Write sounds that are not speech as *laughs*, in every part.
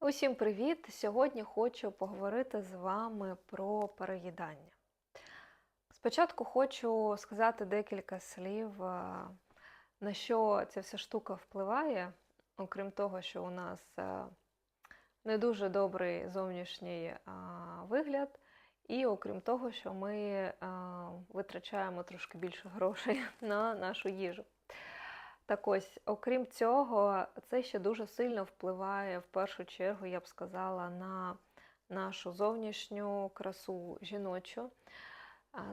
Усім привіт! Сьогодні хочу поговорити з вами про переїдання. Спочатку хочу сказати декілька слів, на що ця вся штука впливає, окрім того, що у нас не дуже добрий зовнішній вигляд, і окрім того, що ми витрачаємо трошки більше грошей *laughs* на нашу їжу. Так ось, окрім цього, це ще дуже сильно впливає в першу чергу, я б сказала, на нашу зовнішню красу жіночу.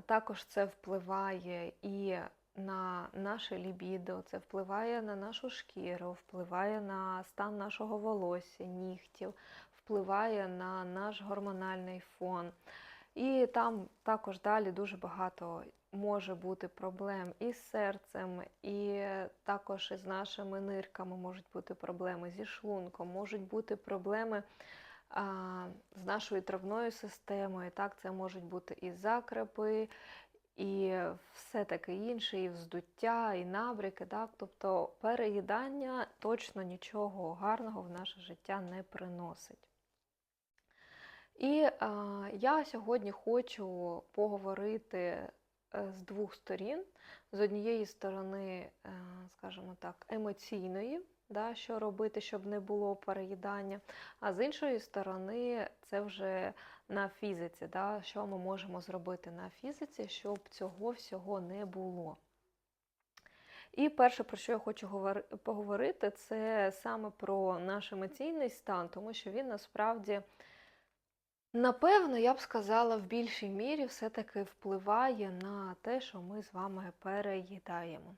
Також це впливає і на наше лібідо, це впливає на нашу шкіру, впливає на стан нашого волосся, нігтів, впливає на наш гормональний фон. І там також далі дуже багато може бути проблем і з серцем, і також із нашими нирками можуть бути проблеми зі шлунком, можуть бути проблеми а, з нашою травною системою. Так, це можуть бути і закрепи, і все таке інше, і вздуття, і набряки. Так? Тобто переїдання точно нічого гарного в наше життя не приносить. І а, я сьогодні хочу поговорити з двох сторін. З однієї сторони, е, скажімо так, емоційної, да, що робити, щоб не було переїдання, а з іншої сторони, це вже на фізиці, да, що ми можемо зробити на фізиці, щоб цього всього не було. І перше, про що я хочу поговорити, це саме про наш емоційний стан, тому що він насправді. Напевно, я б сказала, в більшій мірі все-таки впливає на те, що ми з вами переїдаємо.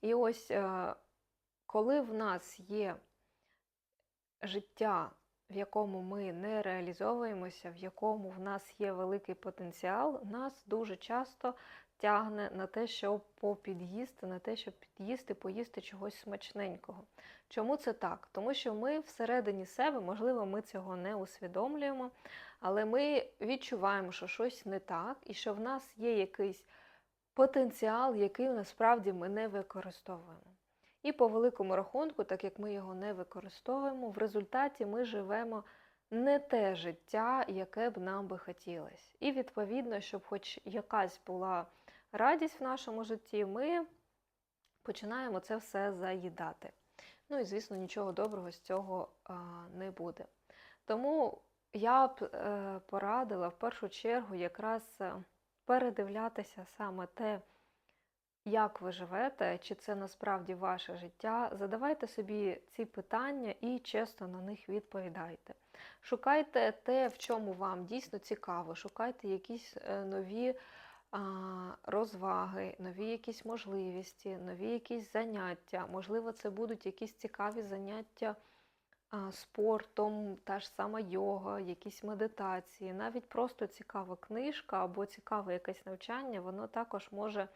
І ось е, коли в нас є життя, в якому ми не реалізовуємося, в якому в нас є великий потенціал, нас дуже часто тягне на те, щоб попід'їсти, на те, щоб під'їсти, поїсти чогось смачненького. Чому це так? Тому що ми всередині себе, можливо, ми цього не усвідомлюємо, але ми відчуваємо, що щось не так, і що в нас є якийсь потенціал, який насправді ми не використовуємо. І по великому рахунку, так як ми його не використовуємо, в результаті ми живемо не те життя, яке б нам би хотілося. І відповідно, щоб хоч якась була радість в нашому житті, ми починаємо це все заїдати. Ну і, звісно, нічого доброго з цього не буде. Тому я б е, порадила в першу чергу якраз е, передивлятися саме те, як ви живете, чи це насправді ваше життя. Задавайте собі ці питання і чесно на них відповідайте. Шукайте те, в чому вам дійсно цікаво, шукайте якісь е, нові розваги, нові якісь можливості, нові якісь заняття. Можливо, це будуть якісь цікаві заняття спортом, та ж сама йога, якісь медитації, навіть просто цікава книжка або цікаве якесь навчання, воно також може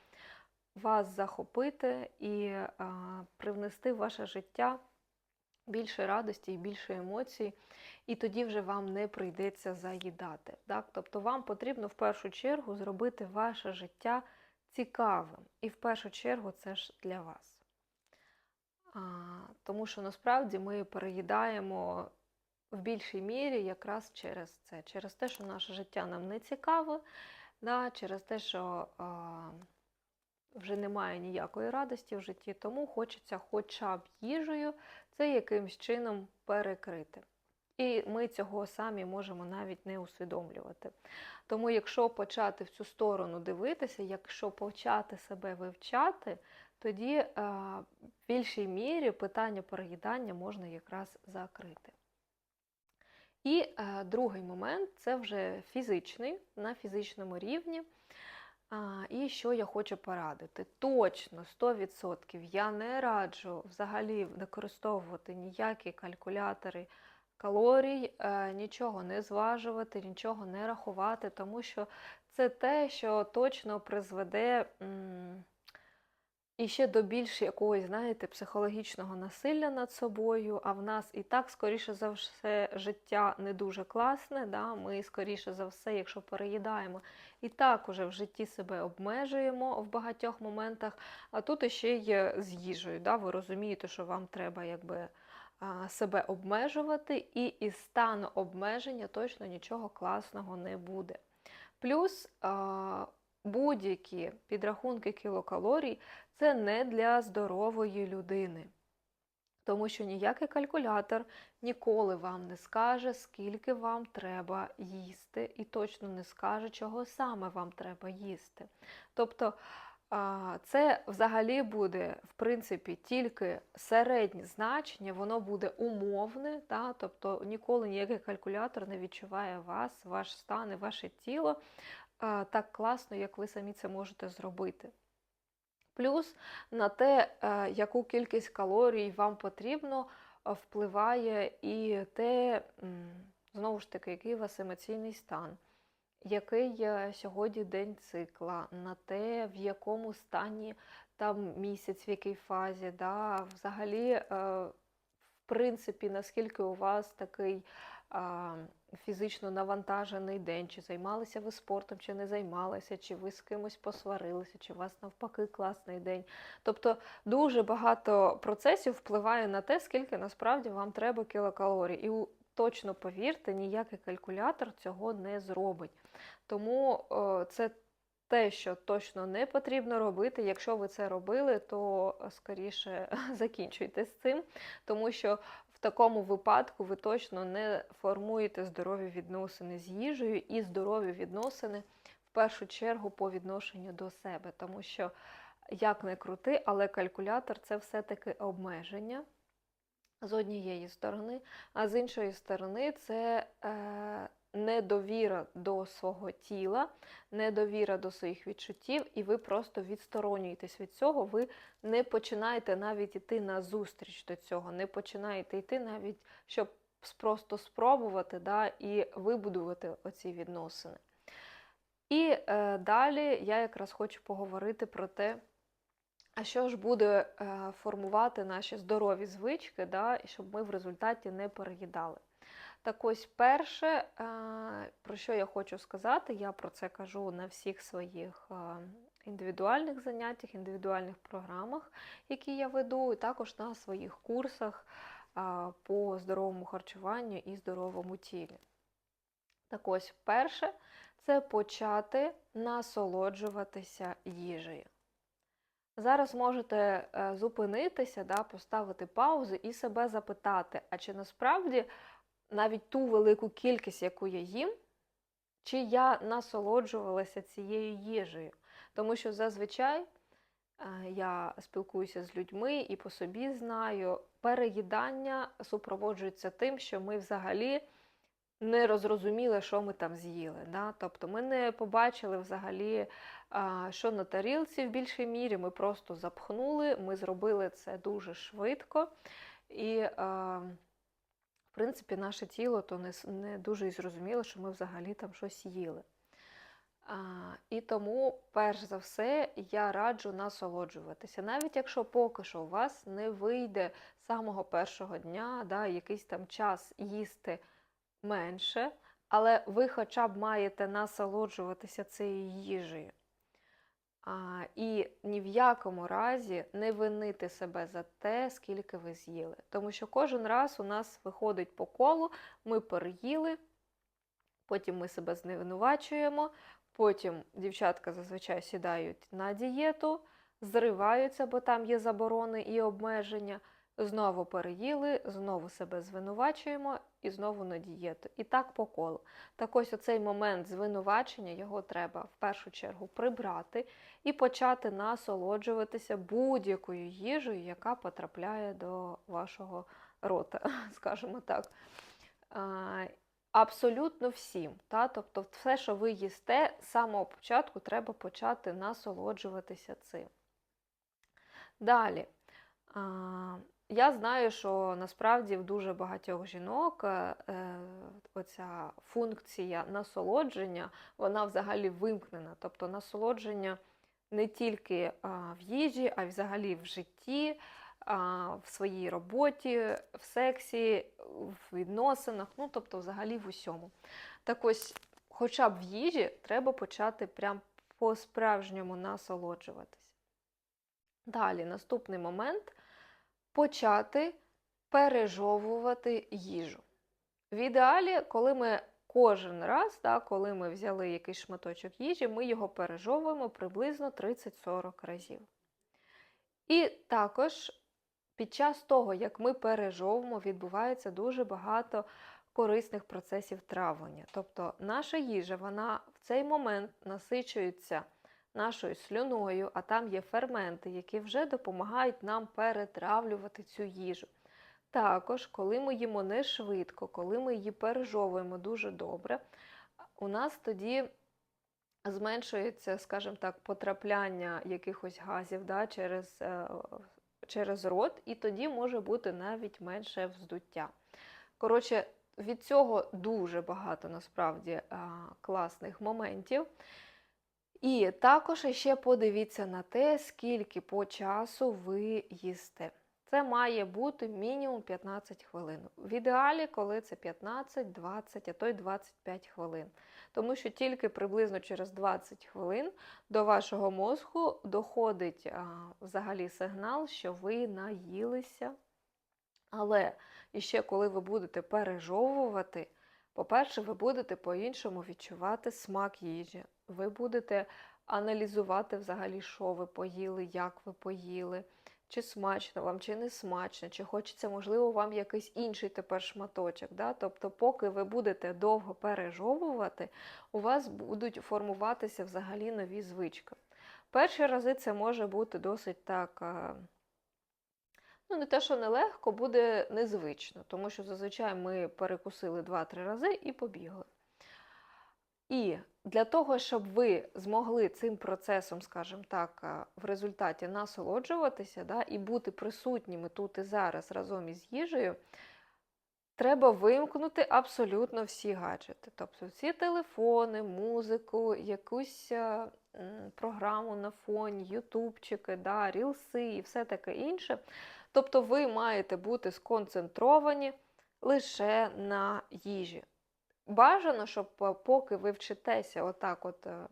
вас захопити і привнести в ваше життя більше радості і більше емоцій, і тоді вже вам не прийдеться заїдати. Так? Тобто вам потрібно в першу чергу зробити ваше життя цікавим. І в першу чергу це ж для вас. А, тому що насправді ми переїдаємо в більшій мірі якраз через це, через те, що наше життя нам не цікаве, да, через те, що а, вже немає ніякої радості в житті, тому хочеться хоча б їжею це якимсь чином перекрити. І ми цього самі можемо навіть не усвідомлювати. Тому, якщо почати в цю сторону дивитися, якщо почати себе вивчати, тоді е, в більшій мірі питання переїдання можна якраз закрити. І е, другий момент це вже фізичний, на фізичному рівні. А, і що я хочу порадити? Точно, 100% я не раджу взагалі використовувати ніякі калькулятори калорій, е, нічого не зважувати, нічого не рахувати, тому що це те, що точно призведе м, і ще до більш якогось, знаєте, психологічного насилля над собою, а в нас і так, скоріше за все, життя не дуже класне. Да? Ми, скоріше за все, якщо переїдаємо, і так уже в житті себе обмежуємо в багатьох моментах. А тут іще є з їжею. Да? Ви розумієте, що вам треба якби себе обмежувати, і із стану обмеження точно нічого класного не буде. Плюс будь-які підрахунки кілокалорій це не для здорової людини. Тому що ніякий калькулятор ніколи вам не скаже, скільки вам треба їсти, і точно не скаже, чого саме вам треба їсти. Тобто це взагалі буде, в принципі, тільки середнє значення, воно буде умовне, та? тобто ніколи ніякий калькулятор не відчуває вас, ваш стан і ваше тіло так класно, як ви самі це можете зробити. Плюс на те, е, яку кількість калорій вам потрібно, впливає і те, знову ж таки, який у вас емоційний стан, який сьогодні день цикла, на те, в якому стані там місяць, в якій фазі, да, взагалі, е, в принципі, наскільки у вас такий фізично навантажений день, чи займалися ви спортом, чи не займалися, чи ви з кимось посварилися, чи у вас навпаки класний день. Тобто дуже багато процесів впливає на те, скільки насправді вам треба кілокалорій. І точно повірте, ніякий калькулятор цього не зробить. Тому о, це те, що точно не потрібно робити. Якщо ви це робили, то е, скоріше *laughs* закінчуйте з цим, тому що такому випадку ви точно не формуєте здорові відносини з їжею і здорові відносини в першу чергу по відношенню до себе. Тому що, як не крути, але калькулятор це все-таки обмеження з однієї сторони, а з іншої сторони, це е, недовіра до свого тіла, недовіра до своїх відчуттів, і ви просто відсторонюєтесь від цього. Ви не починаєте навіть йти на зустріч до цього, не починаєте йти навіть, щоб просто спробувати да, і вибудувати оці відносини. І е, далі я якраз хочу поговорити про те, а що ж буде е, формувати наші здорові звички, да, щоб ми в результаті не переїдали. Так ось перше, е, про що я хочу сказати, я про це кажу на всіх своїх е, індивідуальних заняттях, індивідуальних програмах, які я веду, і також на своїх курсах е, по здоровому харчуванню і здоровому тілі. Так ось, перше, це почати насолоджуватися їжею. Зараз можете зупинитися, да, поставити паузу і себе запитати, а чи насправді навіть ту велику кількість, яку я їм, чи я насолоджувалася цією їжею? Тому що зазвичай е, я спілкуюся з людьми і по собі знаю, переїдання супроводжується тим, що ми взагалі не розрозуміли, що ми там з'їли. Да? Тобто ми не побачили взагалі, що на тарілці в більшій мірі, ми просто запхнули, ми зробили це дуже швидко. І, а, в принципі, наше тіло то не, не дуже і зрозуміло, що ми взагалі там щось їли. А, і тому, перш за все, я раджу насолоджуватися. Навіть якщо поки що у вас не вийде з самого першого дня, да, якийсь там час їсти менше, але ви хоча б маєте насолоджуватися цією їжею. А, і ні в якому разі не винити себе за те, скільки ви з'їли. Тому що кожен раз у нас виходить по колу, ми переїли, потім ми себе зневинувачуємо, потім дівчатка зазвичай сідають на дієту, зриваються, бо там є заборони і обмеження. Знову переїли, знову себе звинувачуємо і знову на дієту. І так по колу. Так ось оцей момент звинувачення, його треба в першу чергу прибрати і почати насолоджуватися будь-якою їжею, яка потрапляє до вашого рота, *laughs* скажімо так. Абсолютно всім. Та? Тобто, все, що ви їсте, з самого початку треба почати насолоджуватися цим. Далі. Я знаю, що насправді в дуже багатьох жінок е, е, оця функція насолодження, вона взагалі вимкнена. Тобто насолодження не тільки а, в їжі, а й взагалі в житті, в своїй роботі, в сексі, в відносинах, ну тобто взагалі в усьому. Так ось, хоча б в їжі треба почати прям по-справжньому насолоджуватись. Далі, наступний момент почати пережовувати їжу. В ідеалі, коли ми кожен раз, да, коли ми взяли якийсь шматочок їжі, ми його пережовуємо приблизно 30-40 разів. І також під час того, як ми пережовуємо, відбувається дуже багато корисних процесів травлення. Тобто наша їжа, вона в цей момент насичується нашою слюною, а там є ферменти, які вже допомагають нам перетравлювати цю їжу. Також, коли ми їмо не швидко, коли ми її пережовуємо дуже добре, у нас тоді зменшується, скажімо так, потрапляння якихось газів да, через, е, через рот, і тоді може бути навіть менше вздуття. Коротше, від цього дуже багато насправді класних моментів. І також ще подивіться на те, скільки по часу ви їсте. Це має бути мінімум 15 хвилин. В ідеалі, коли це 15, 20, а то й 25 хвилин. Тому що тільки приблизно через 20 хвилин до вашого мозку доходить а, взагалі сигнал, що ви наїлися. Але іще коли ви будете пережовувати, по-перше, ви будете по-іншому відчувати смак їжі. Ви будете аналізувати взагалі, що ви поїли, як ви поїли, чи смачно вам, чи не смачно, чи хочеться, можливо, вам якийсь інший тепер шматочок. Да? Тобто, поки ви будете довго пережовувати, у вас будуть формуватися взагалі нові звички. Перші рази це може бути досить так. Ну, не те, що нелегко, буде незвично, тому що зазвичай ми перекусили 2-3 рази і побігли. І для того, щоб ви змогли цим процесом, скажімо так, в результаті насолоджуватися да, і бути присутніми тут і зараз разом із їжею, треба вимкнути абсолютно всі гаджети. Тобто всі телефони, музику, якусь програму на фоні, ютубчики, да, рілси і все таке інше. Тобто ви маєте бути сконцентровані лише на їжі. Бажано, щоб е, поки ви вчитеся отак от е,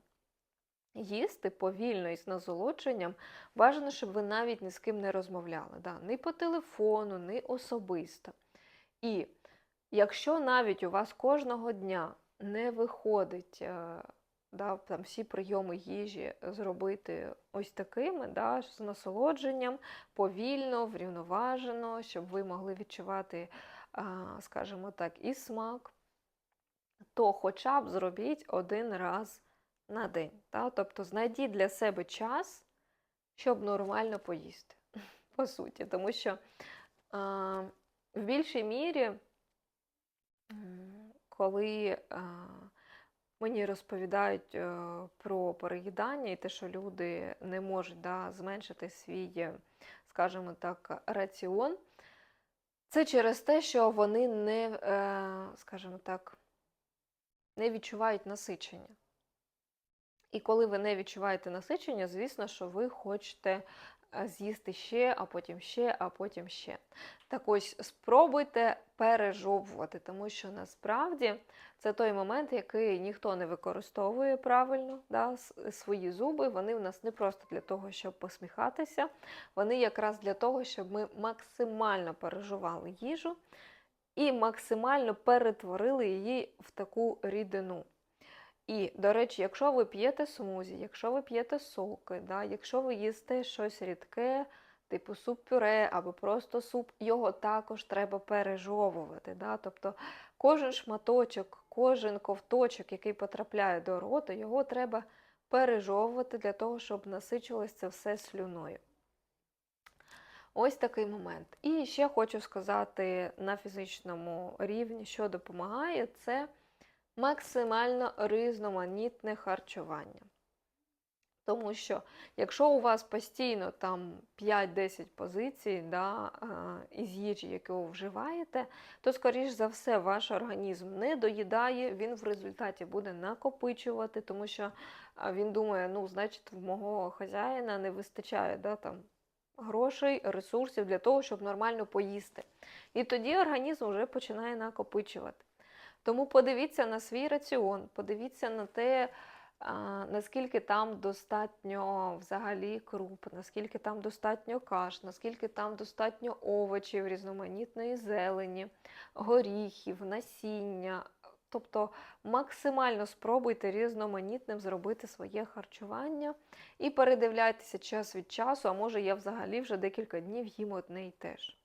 їсти повільно і з насолодженням, бажано, щоб ви навіть ні з ким не розмовляли. Да? Ні по телефону, ні особисто. І якщо навіть у вас кожного дня не виходить е, да, там, всі прийоми їжі зробити ось такими, да, з насолодженням, повільно, врівноважено, щоб ви могли відчувати, скажімо так, і смак, то хоча б зробіть один раз на день. Да? Тобто знайдіть для себе час, щоб нормально поїсти, *laughs* по суті. Тому що а, в більшій мірі, коли а, мені розповідають е, про переїдання і те, що люди не можуть да, зменшити свій, е, скажімо так, раціон, це через те, що вони не, е, скажімо так, не відчувають насичення. І коли ви не відчуваєте насичення, звісно, що ви хочете з'їсти ще, а потім ще, а потім ще. Так ось спробуйте пережовувати, тому що насправді це той момент, який ніхто не використовує правильно. Да? Свої зуби, вони в нас не просто для того, щоб посміхатися, вони якраз для того, щоб ми максимально переживали їжу і максимально перетворили її в таку рідину. І, до речі, якщо ви п'єте смузі, якщо ви п'єте соки, да, якщо ви їсте щось рідке, типу суп-пюре або просто суп, його також треба пережовувати. Да? Тобто кожен шматочок, кожен ковточок, який потрапляє до рота, його треба пережовувати для того, щоб насичувалось це все слюною. Ось такий момент. І ще хочу сказати на фізичному рівні, що допомагає, це максимально різноманітне харчування. Тому що якщо у вас постійно там 5-10 позицій да, із їжі, яку ви вживаєте, то, скоріш за все, ваш організм не доїдає, він в результаті буде накопичувати, тому що він думає, ну, значить, в мого хазяїна не вистачає да, там, грошей, ресурсів для того, щоб нормально поїсти. І тоді організм вже починає накопичувати. Тому подивіться на свій раціон, подивіться на те, наскільки там достатньо взагалі круп, наскільки там достатньо каш, наскільки там достатньо овочів, різноманітної зелені, горіхів, насіння. Тобто максимально спробуйте різноманітним зробити своє харчування і передивляйтеся час від часу, а може я взагалі вже декілька днів їм одне й те ж.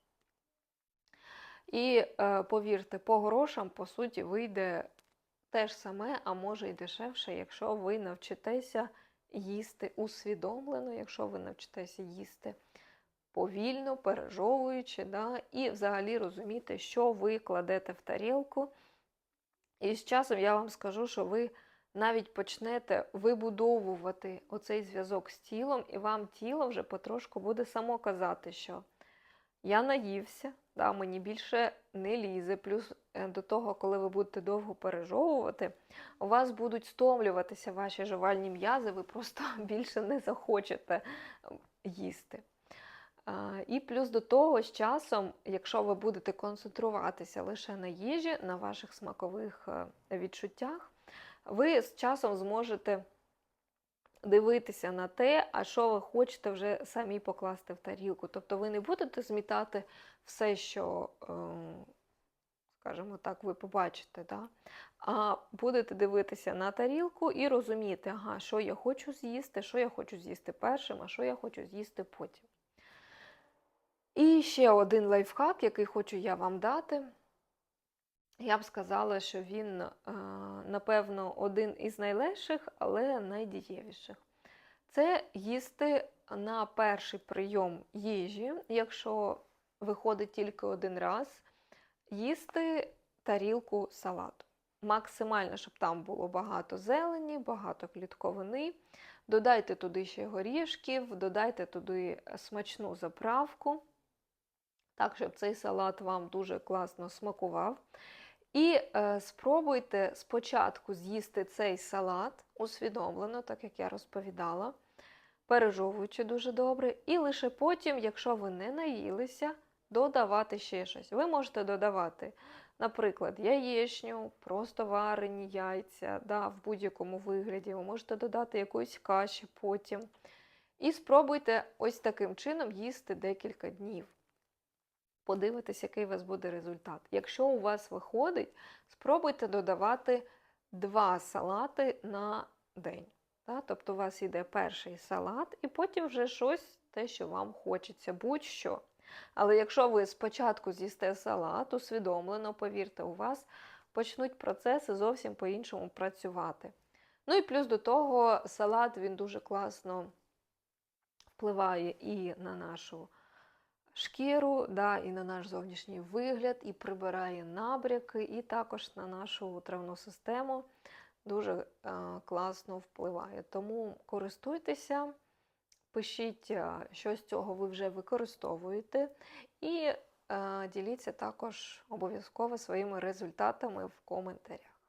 І е, повірте, по грошам, по суті, вийде те ж саме, а може й дешевше, якщо ви навчитеся їсти усвідомлено, якщо ви навчитеся їсти повільно, пережовуючи, да, і взагалі розуміти, що ви кладете в тарілку. І з часом я вам скажу, що ви навіть почнете вибудовувати оцей зв'язок з тілом, і вам тіло вже потрошку буде само казати, що я наївся, да, мені більше не лізе. Плюс е, до того, коли ви будете довго пережовувати, у вас будуть стомлюватися ваші жувальні м'язи, ви просто *laughs* більше не захочете їсти. І плюс до того, з часом, якщо ви будете концентруватися лише на їжі, на ваших смакових е, відчуттях, ви з часом зможете дивитися на те, а що ви хочете вже самі покласти в тарілку. Тобто ви не будете змітати все, що, е, скажімо так, ви побачите, да? а будете дивитися на тарілку і розуміти, ага, що я хочу з'їсти, що я хочу з'їсти першим, а що я хочу з'їсти потім. І ще один лайфхак, який хочу я вам дати. Я б сказала, що він, е, напевно, один із найлегших, але найдієвіших. Це їсти на перший прийом їжі, якщо виходить тільки один раз, їсти тарілку салату. Максимально, щоб там було багато зелені, багато клітковини. Додайте туди ще горішків, додайте туди смачну заправку, так, щоб цей салат вам дуже класно смакував. І е, спробуйте спочатку з'їсти цей салат усвідомлено, так як я розповідала, пережовуючи дуже добре, і лише потім, якщо ви не наїлися, додавати ще щось. Ви можете додавати, наприклад, яєчню, просто варені яйця, да, в будь-якому вигляді. Ви можете додати якусь каші потім. І спробуйте ось таким чином їсти декілька днів. Подивитись, який у вас буде результат. Якщо у вас виходить, спробуйте додавати два салати на день. Да? Тобто у вас йде перший салат, і потім вже щось, те, що вам хочеться, будь-що. Але якщо ви спочатку з'їсте салат, усвідомлено, повірте, у вас почнуть процеси зовсім по-іншому працювати. Ну і плюс до того, салат він дуже класно впливає і на нашу шкіру, да, і на наш зовнішній вигляд, і прибирає набряки, і також на нашу травну систему дуже е, класно впливає. Тому користуйтеся, пишіть, е, що з цього ви вже використовуєте, і е, діліться також обов'язково своїми результатами в коментарях.